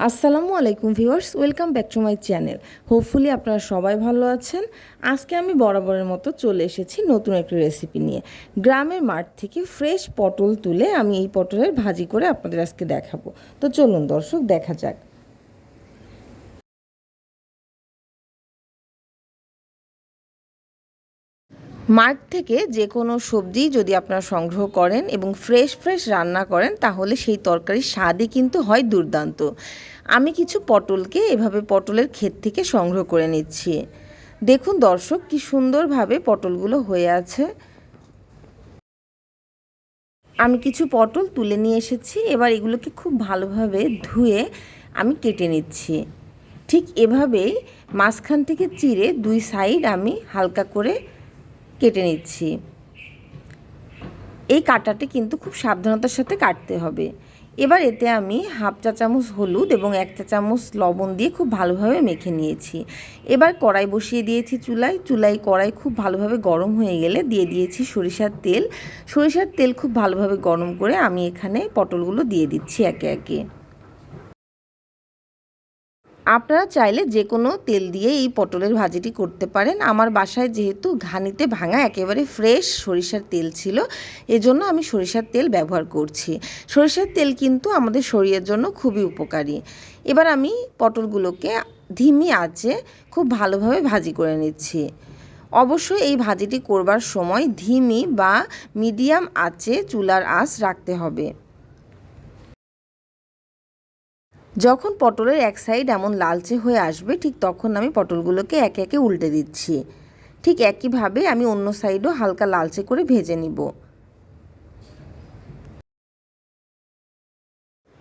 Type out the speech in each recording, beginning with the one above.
আসসালামু আলাইকুম viewers, welcome back to my channel. Hopefully আপনারা সবাই ভালো আছেন। আজকে আমি বরাবরের মতো চলে এসেছি নতুন একটি রেসিপি নিয়ে। গ্রামের মাঠ থেকে ফ্রেশ পটল তুলে আমি এই পটলের ভাজি করে আপনাদের আজকে দেখাবো। তো চলুন দর্শক, দেখা যাক। মার্ট থেকে যে কোনো সবজি যদি আপনারা সংগ্রহ করেন এবং ফ্রেশ ফ্রেশ রান্না করেন, তাহলে সেই তরকারির স্বাদই কিন্তু হয় দুর্দান্ত। আমি কিছু পটলকে এভাবে পটলের ক্ষেত থেকে সংগ্রহ করে নিচ্ছি। দেখুন দর্শক, কি সুন্দরভাবে পটলগুলো হয়ে আছে। আমি কিছু পটল তুলে নিয়ে এসেছি, এবার এগুলোকে খুব ভালোভাবে ধুয়ে আমি কেটে নিচ্ছি। ঠিক এভাবেই মাঝখান থেকে চিরে দুই সাইড আমি হালকা করে কেটে নিচ্ছি। এই কাটাটি কিন্তু খুব সাবধানতার সাথে কাটতে হবে। এবার এতে আমি হাফ চা চামচ হলুদ এবং এক চা চামচ লবণ দিয়ে খুব ভালোভাবে মেখে নিয়েছি। এবার কড়াই বসিয়ে দিয়েছি চুলায়। চুলায় কড়াই খুব ভালোভাবে গরম হয়ে গেলে দিয়ে দিয়েছি সরিষার তেল। সরিষার তেল খুব ভালোভাবে গরম করে আমি এখানে পটলগুলো দিয়ে দিচ্ছি একে একে। আপনারা চাইলে যে কোনো তেল দিয়ে এই পটলের ভাজিটি করতে পারেন। আমার বাসায় যেহেতু ঘানিতে ভাঙা, একেবারে ফ্রেশ সরিষার তেল ছিল, এজন্য আমি সরিষার তেল ব্যবহার করছি। সরিষার তেল কিন্তু আমাদের শরীরের জন্য খুবই উপকারী। এবার আমি পটলগুলোকে ধিমি আঁচে খুব ভালোভাবে ভাজি করে নিচ্ছি। অবশ্যই এই ভাজিটি করবার সময় ধিমি বা মিডিয়াম আঁচে চুলার আঁচ রাখতে হবে। যখন পটলের এক সাইড এমন লালচে হয়ে আসবে, ঠিক তখন আমি পটলগুলোকে একে একে উল্টে দিচ্ছি। ঠিক একইভাবে আমি অন্য সাইডও হালকা লালচে করে ভেজে নিব।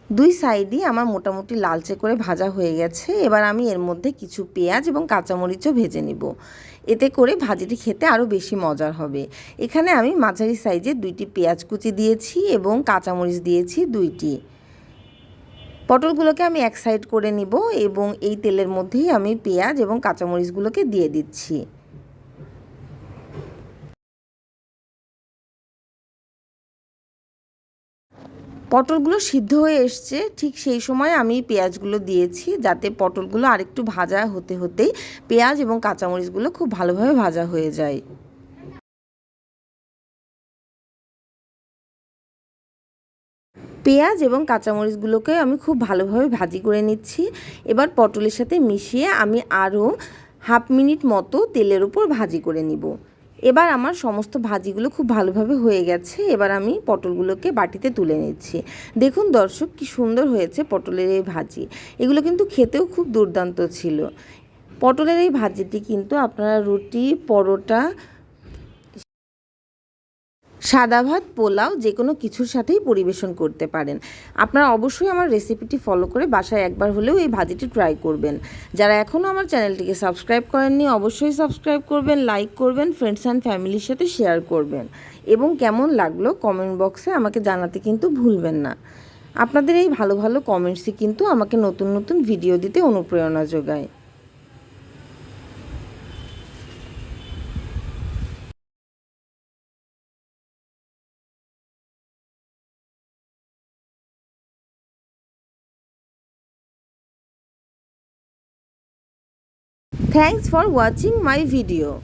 দুই সাইডই আমার মোটামুটি লালচে করে ভাজা হয়ে গেছে। এবার আমি এর মধ্যে কিছু পেঁয়াজ এবং কাঁচামরিচও ভেজে নিব। এতে করে ভাজিটি খেতে আরও বেশি মজার হবে। এখানে আমি মাঝারি সাইজে দুইটি পেঁয়াজ কুচি দিয়েছি এবং কাঁচামরিচ দিয়েছি দুইটি। পটলগুলোকে আমি এক সাইড করে নিব এবং এই তেলের মধ্যেই আমি পেঁয়াজ এবং কাঁচামরিচগুলোকে দিয়ে দিচ্ছি। পটলগুলো সিদ্ধ হয়ে এসছে, ঠিক সেই সময় আমি পেঁয়াজগুলো দিয়েছি যাতে পটলগুলো আরেকটু ভাজা হতে হতেই পেঁয়াজ এবং কাঁচামরিচগুলো খুব ভালোভাবে ভাজা হয়ে যায়। পেঁয়াজ এবং কাঁচামরিচগুলোকে আমি খুব ভালোভাবে ভাজি করে নিচ্ছি। এবার পটলের সাথে মিশিয়ে আমি আরও হাফ মিনিট মতো তেলের উপর ভাজি করে নিব। এবার আমার সমস্ত ভাজিগুলো খুব ভালোভাবে হয়ে গেছে। এবার আমি পটলগুলোকে বাটিতে তুলে নিচ্ছি। দেখুন দর্শক, কি সুন্দর হয়েছে পটলের এই ভাজি। এগুলো কিন্তু খেতেও খুব দুর্দান্ত ছিল। পটলের এই ভাজিটি কিন্তু আপনারা রুটি, পরোটা সাদা ভাত, পোলাও, যে কোনো কিছুর সাথেই পরিবেশন করতে পারেন। আপনারা অবশ্যই আমার রেসিপিটি ফলো করে বাসায় একবার হলেও এই ভাজিটি ট্রাই করবেন। যারা এখনও আমার চ্যানেলটিকে সাবস্ক্রাইব করেননি, অবশ্যই সাবস্ক্রাইব করবেন, লাইক করবেন ফ্রেন্ডস অ্যান্ড ফ্যামিলির সাথে শেয়ার করবেন। এবং কেমন লাগল কমেন্ট বক্সে আমাকে জানাতে কিন্তু ভুলবেন না। আপনাদের এই ভালো ভালো কমেন্টসই কিন্তু আমাকে নতুন নতুন ভিডিও দিতে অনুপ্রেরণা যোগায়। Thanks for watching my video.